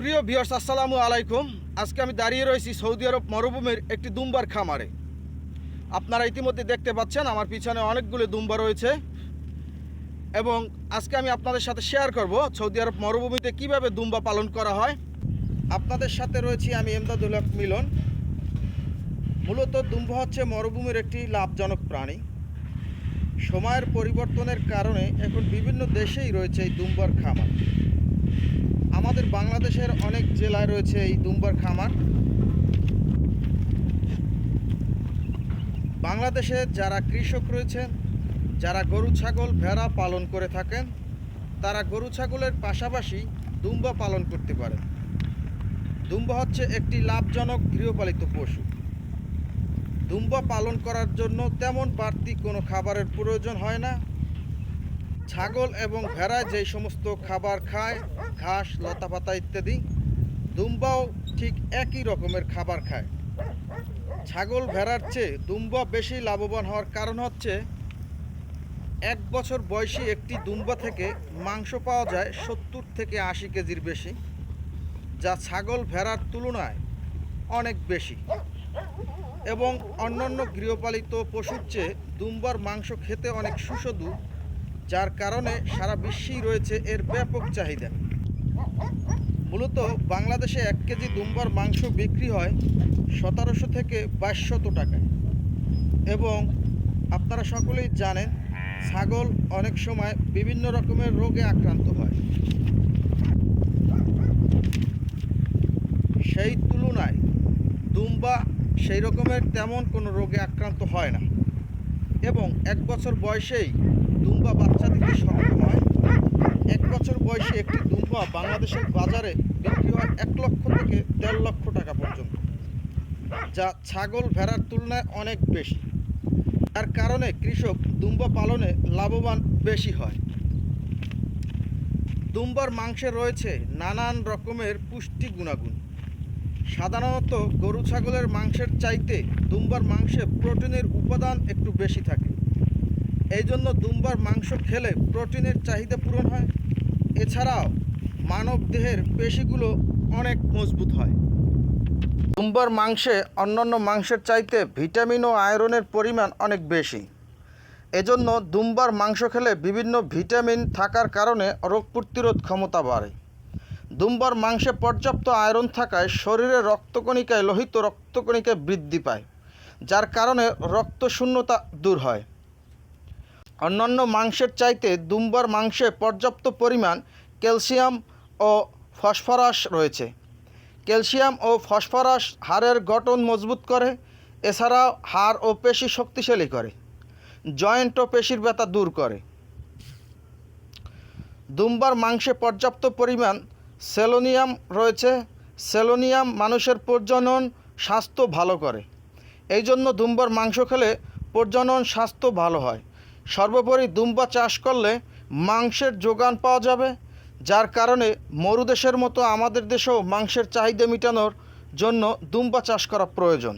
প্রিয় ভিউয়ার্স, আসসালামু আলাইকুম। আজকে আমি দাঁড়িয়ে রয়েছি সৌদি আরব মরুভূমির একটি দুম্বার খামারে। আপনারা ইতিমধ্যে দেখতে পাচ্ছেন, আমার পিছনে অনেকগুলো দুম্বা রয়েছে। এবং আজকে আমি আপনাদের সাথে শেয়ার করব সৌদি আরব মরুভূমিতে কীভাবে দুম্বা পালন করা হয়। আপনাদের সাথে রয়েছি আমি এমদাদুল মিলন। মূলত দুম্বা হচ্ছে মরুভূমির একটি লাভজনক প্রাণী। সময়ের পরিবর্তনের কারণে এখন বিভিন্ন দেশেই রয়েছে এই দুম্বার খামার। আমাদের বাংলাদেশের অনেক জেলায় রয়েছে এই দুম্বার খামার। বাংলাদেশে যারা কৃষক রয়েছেন, যারা গরু, ছাগল, ভেড়া পালন করে থাকেন, তারা গরু, ছাগলের পাশাপাশি দুম্বা পালন করতে পারেন। দুম্বা হচ্ছে একটি লাভজনক গৃহপালিত পশু। দুম্বা পালন করার জন্য তেমন বাড়তি কোনো খাবারের প্রয়োজন হয় না। ছাগল এবং ভেড়া যেই সমস্ত খাবার খায়, ঘাস, লতাপাতা ইত্যাদি, দুম্বাও ঠিক একই রকমের খাবার খায়। ছাগল ভেড়ার চেয়ে দুম্বা বেশি লাভবান হওয়ার কারণ হচ্ছে, এক বছর বয়সী একটি দুম্বা থেকে মাংস পাওয়া যায় সত্তর থেকে আশি কেজির বেশি, যা ছাগল ভেড়ার তুলনায় অনেক বেশি। এবং অন্যান্য গৃহপালিত পশুর চেয়ে দুম্বার মাংস খেতে অনেক সুস্বাদু যার কারণে সারা বিশ্বেই রয়েছে এর ব্যাপক চাহিদা। মূলত বাংলাদেশে এক কেজি দুম্বার মাংস বিক্রি হয় সতেরোশো থেকে বাইশশত টাকায়। এবং আপনারা সকলেই জানেন, ছাগল অনেক সময় বিভিন্ন রকমের রোগে আক্রান্ত হয়। সেই তুলনায় দুম্বা সেই রকমের তেমন কোনো রোগে আক্রান্ত হয় না। এবং এক বছর বয়সেই দুম্বা বাচ্চা দিতে সক্ষম হয় এক বছর বয়সে একটি দুম্বা বাংলাদেশের বাজারে বিক্রি হয় এক লক্ষ থেকে দেড় লক্ষ টাকা পর্যন্ত, যা ছাগল ভেড়ার তুলনায় অনেক বেশি। তার কারণে কৃষক দুম্বা পালনে লাভবান বেশি হয়। দুম্বার মাংসে রয়েছে নানান রকমের পুষ্টি গুণাগুণ। সাধারণত গরু ছাগলের মাংসের চাইতে দুম্বার মাংসে প্রোটিনের উপাদান একটু বেশি থাকে। এই জন্য দুম্বার মাংস খেলে প্রোটিনের চাহিদা পূরণ হয়। এছাড়াও মানব দেহের পেশিগুলো অনেক মজবুত হয়। দুম্বার মাংসে অন্যান্য মাংসের চাইতে ভিটামিন ও আয়রনের পরিমাণ অনেক বেশি। এজন্য দুম্বার মাংস খেলে বিভিন্ন ভিটামিন থাকার কারণে রোগ প্রতিরোধ ক্ষমতা বাড়ে। দুম্বার মাংসে পর্যাপ্ত আয়রন থাকায় শরীরে রক্তকণিকায় লোহিত রক্তকণিকায় বৃদ্ধি পায়, যার কারণে রক্ত শূন্যতা দূর হয়। অন্যান্য মাংসের চাইতে দুম্বার মাংসে পর্যাপ্ত পরিমাণ ক্যালসিয়াম ও ফসফরাস রয়েছে। ক্যালসিয়াম ও ফসফরাস হাড়ের গঠন মজবুত করে, এছাড়াও হাড় ও পেশি শক্তিশালী করে, জয়েন্ট ও পেশির ব্যথা দূর করে। দুম্বার মাংসে পর্যাপ্ত পরিমাণ সেলোনিয়াম রয়েছে। সেলোনিয়াম মানুষের প্রজনন স্বাস্থ্য ভালো করে। এই জন্য দুম্বার মাংস খেলে প্রজনন স্বাস্থ্য ভালো হয়। সর্বোপরি দুম্বা চাষ করলে মাংসের যোগান পাওয়া যাবে। যার কারণে মরুদেশের মতো আমাদের দেশেও মাংসের চাহিদা মেটানোর জন্য দুম্বা চাষ করা প্রয়োজন।